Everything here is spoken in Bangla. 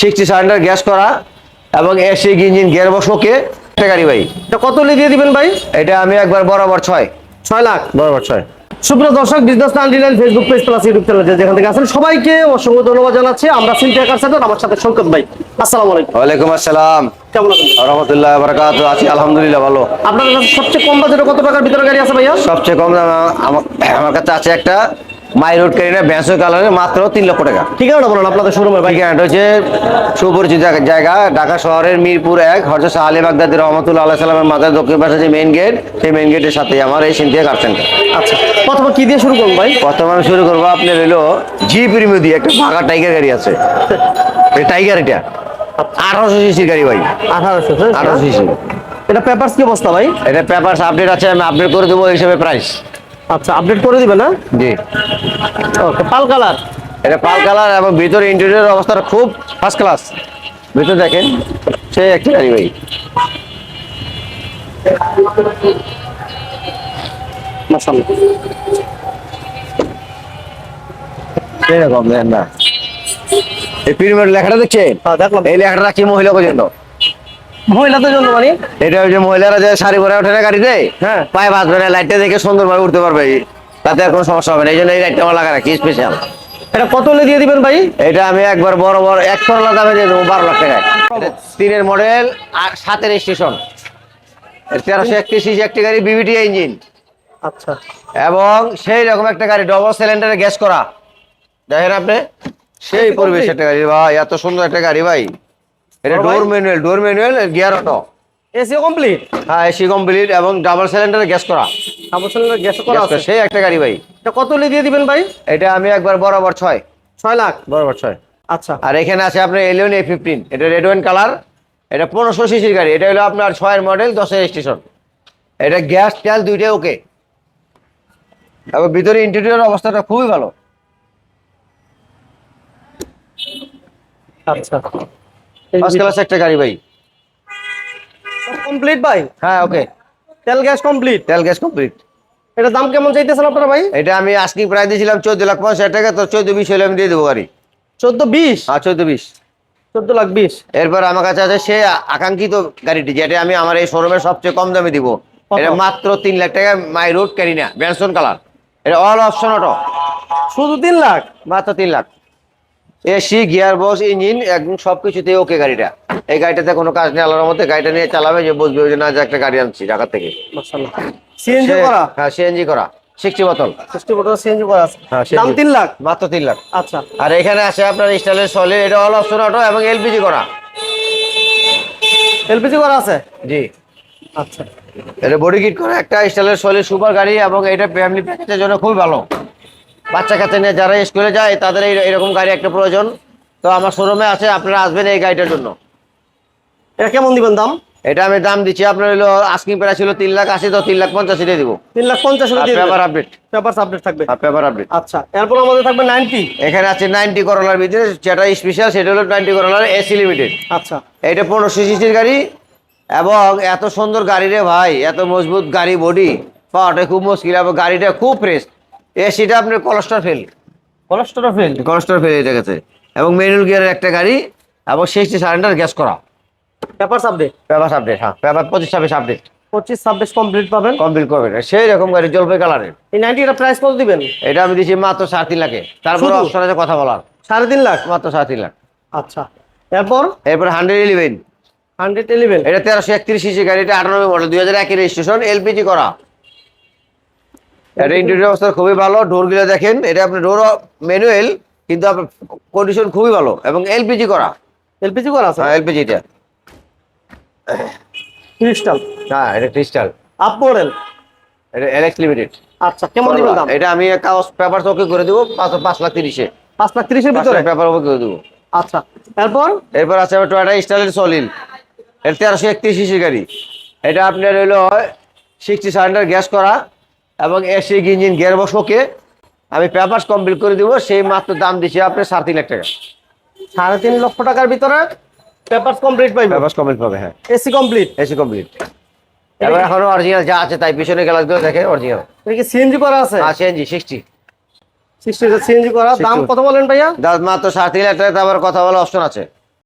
সিক্সটি সারেন্ডার গ্যাস করা এবং AC engine gear box okay একটা গাড়ি ভাই। এটা কত হলে দিয়ে দিবেন ভাই? এটা আমি একবার বরাবর ছয়। ছয় লাখ? বরাবর ছয়। সুপ্রিয় দর্শক business ninety Facebook page plus YouTube channel যেখান থেকে আছেন সবাইকে অসংখ্য ধন্যবাদ জানাচ্ছি। আমরা সিনটিয়া কার সাথে? আমার সাথে শঙ্কর ভাই। আসসালামু আলাইকুম। ওয়ালাইকুম আসসালাম। কেমন আছেন রহমতুল্লাহ বারাকাত আছি আলহামদুলিল্লাহ ভালো। আপনার কাছে সবচেয়ে কম বাজেটে কত টাকার ভিতরে গাড়ি আছে ভাইয়া? সবচেয়ে কম আমার আমার কাছে আছে একটা মাই রোড ক্যারিনা ব্যান্সো কালারের মাত্র তিন লক্ষ টাকা। ঠিকানাটা বলুন আপনাদের শোরুমের ভাই। ঠিকানাটা হচ্ছে সুপরিচিত জায়গা- ঢাকা শহরের মিরপুর এক হরজত শাহ আলী বাগদাদি রহমতুল্লাহ আল্লাহ সাল্লামের মাথার দক্ষিণ পাশে যে মেইন গেট সেই মেইন গেটের সাথে আমার এই সিনথিয়া কার সেন্টার আচ্ছা প্রথমে কি দিয়ে শুরু করুন ভাই? প্রথমে আমি শুরু করব আপনার হলো জি প্রিমিও দিয়ে একটা ভাগা টাইগার গাড়ি আছে। এই টাইগার এটা। আঠারোশো সিসির গাড়ি ভাই। আঠারোশো আঠারোশো সিসি এটা পেপারস কি অবস্থা ভাই? এটা পেপার আপডেট আছে আমি আপডেট করে দেবো এই হিসাবে প্রাইস আচ্ছা আপডেট করে দিবেন না জি। ওকে পাল কালার। এটা পাল কালার এবং ভিতরে ইন্টেরিয়র অবস্থাটা খুব ফার্স্ট ক্লাস ভিতরে দেখেন সেই একটা গাড়ি ভাই। এরকম দেখেন না। এই প্রিমিয়ার লেখাটা দেখছেন? হ্যাঁ দেখলাম। এই লেখাটা কি মহিলা পর্যন্ত। মহিলাদের জন্য মানে? এটা ওই যে মহিলারা যে শাড়ি পরে ওঠে না গাড়িতে হ্যাঁ। পায়ে বাঁধবে না লাইটটা দেখে সুন্দরভাবে উঠতে পারবে। তাতে আর কোনো সমস্যা হবে না এই জন্য এই লাইটটা আমার লাগা রাখি স্পেশাল এটা কত হলে দিয়ে দিবেন ভাই? এটা আমি একবার বড় বড় এক করলা দামে দিয়ে দেবো বারো লাখ টাকায়। তিনের মডেল আর সাতের স্টেশন তেরোশো একত্রিশ একটি গাড়ি বিবিটি ইঞ্জিন আচ্ছা। এবং সেই রকম একটা গাড়ি ডবল সিলিন্ডারে গ্যাস করা। দেখেন আপনি? সেই পরিবেশ। একটা গাড়ি ভাই এত সুন্দর একটা গাড়ি ভাই। এটা door manual door manual gear auto AC complete হ্যাঁ এসি কমপ্লিট এবং ডাবল সিলিন্ডারে গ্যাস করা। সাবসিলেন্ডার গ্যাস করা আছে? সেই একটা গাড়ি ভাই। এটা কত হলে দিয়ে দিবেন ভাই? এটা আমি একবার বরাবর ছয়। ছয় লাখ? বরাবর ছয়। আচ্ছা। আর এখানে আছে আপনার এলিয়ন এ ফিফটিন এটা রেড ওয়াইন কালার এটা পনেরোশো সিসির গাড়ি। এটা হলো আপনার ছয়ের মডেল দশের স্টেশন এটা গ্যাস তেল দুইটাই ওকে এবং ভিতরে ইন্টেরিয়র অবস্থাটা খুবই ভালো। আচ্ছা। ফার্স্ট ক্লাস একটা গাড়ি ভাই। কমপ্লিট ভাই? হ্যাঁ ওকে তেল গ্যাস কমপ্লিট তেল গ্যাস কমপ্লিট এটা দাম কেমন চাইতেছেন আপনারা ভাই? এটা আমি আজকে প্রায় দিয়েছিলাম চোদ্দ লাখ পঞ্চাশ হাজার টাকা তো চোদ্দ বিশ হলে আমি দিয়ে দেবো গাড়ি। চোদ্দ বিশ? আর চোদ্দ বিশ। চোদ্দ লাখ বিশ। এরপর আমার কাছে আছে সে আকাঙ্ক্ষিত গাড়িটি যেটা আমি আমার এই শোরুমের সবচেয়ে কম দামে দিব। এটা মাত্র তিন লাখ টাকা মাই রোড ক্যারিনা ব্যানসন কালার এটা অল অপশন অটো শুধু তিন লাখ? মাত্র তিন lakh. AC gear box engine একদম সবকিছুতেই ওকে গাড়িটা। এই গাড়িটাতে কোনো কাজ নেই আল্লাহর মধ্যে গাড়িটা নিয়ে চালাবে যে বুঝবে যে না যে একটা গাড়ি আনছি ঢাকা থেকে। সিএনজি করা? হ্যাঁ সিএনজি করা। সিক্সটি বোতল সিক্সটি মোটর সিএনজি করা আছে? হ্যাঁ, দাম তিন লাখ? মাত্র তিন লাখ। আচ্ছা। আর এখানে আছে আপনার স্টাইলের সলিড এটা অল অপশন অটো এবং এলপিজি করা। এলপিজি করা আছে? জি। আচ্ছা। এটা বডি কিট করে একটা স্টাইলের সলিড সুপার গাড়ি এবং এটা ফ্যামিলি প্যাকেজের জন্য খুবই ভালো। বাচ্চা কাচ্চা নিয়ে যারা স্কুলে যায় তাদের এই- এরকম গাড়ি একটা প্রয়োজন। তো আমার শোরুমে আছে আপনারা আসবেন এই গাড়িটার জন্য। এটা কেমন দিবেন দাম? এটা আমি দাম দিচ্ছি আপনার হলো আস্কিং প্রাইস ছিল তিন লাখ আশি তো তিন লাখ পঞ্চাশি দিয়ে দিব। তিন লাখ পঞ্চাশ পেপার আপডেট পেপার আপডেট থাকবে। পেপার আপডেট আচ্ছা এরপর আমাদের থাকবে নাইনটি এখানে আছে নাইনটি করলার ভিতরে যেটা স্পেশাল সেটা হলো নাইনটি করলার এসি লিমিটেড আচ্ছা। এটা পনেরোশো সিসির গাড়ি এবং এত সুন্দর গাড়ি রে ভাই এত মজবুত গাড়ি বডি পাওয়াটা খুব মুশকিল এবং গাড়িটা খুব ফ্রেশ এসিটা আপনার কলস্টার ফেল কোলেস্টোরা ফেল কলস্টার ফেল এটা গেছে। এবং ম্যানুয়াল গিয়ারের একটা গাড়ি এবং সিক্সটি সারেন্ডার গ্যাস করা। পেপার আপডেট পেপার আপডেট হ্যাঁ। পেপার পঁচিশ ছাব্বিশ আপডেট পঁচিশ ছাব্বিশ কমপ্লিট পাবেন। কমপ্লিট করবেন। সেই রকম গাড়ি জলপাই কালারের এই নাইনটিটা প্রাইস কত দিবেন? এটা আমি দিচ্ছি মাত্র সাড়ে তিন লাখে। তারপরে? অপশন আছে কথা বলার। সাড়ে তিন লাখ? মাত্র সাড়ে তিন লাখ। আচ্ছা। এরপর? এরপর হান্ড্রেড ইলেভেন হান্ড্রেড ইলেভেন এটা তেরোশো একত্রিশ সিসি গাড়ি এটা আটানব্বই মডেল দুই হাজার একের রেজিস্ট্রেশন এলপিজি করা। এটা ইন্টেরিয়র অবস্থা খুবই ভালো ডোরগুলো দেখেন এটা আপনার ডোর ম্যানুয়াল কিন্তু আপনার কন্ডিশন খুবই ভালো এবং এলপিজি করা। এলপিজি করা আছে? হ্যাঁ এলপিজি এটা ক্রিস্টাল হ্যাঁ এটা ক্রিস্টাল এটা এলেক্স লিমিটেড আচ্ছা কেমন দিবেন দাম? এটা আমি কাগজ পেপার ওকে করে দেবো পাঁচ পাঁচ লাখ তিরিশে। পাঁচ লাখ তিরিশের ভিতরে? পেপার ওকে করে দেবো। আচ্ছা এরপর? এরপর আছে আমার টয়টা স্টাইলের সলিল তেরোশো একত্রিশ সিসি গাড়ি। এটা আপনার হলো সিক্সটি সারেন্ডার গ্যাস করা। এবং AC engine gear box okay. আমি পেপার কমপ্লিট করে দিব সেই মাত্র দাম দিচ্ছি আপনার সাড়ে তিন লাখ টাকা। সাড়ে তিন লক্ষ টাকার ভিতরে পেপার কমপ্লিট পাইবে? পেপার কমপ্লিট পাবে হ্যাঁ। এসি কমপ্লিট এসি কমপ্লিট এবার এখনও অরিজিনাল যা আছে তাই পিছনে গ্লাসগুলো দেখে অরিজিনাল এটা কি সিএনজি করা আছে? আছে এনজি সিক্সটি সিক্সটি সিএনজি করা। দাম কত বলেন ভাইয়া? দাম মাত্র সাড়ে তিন লাখ টাকা আবার কথা বলার অপশন আছে।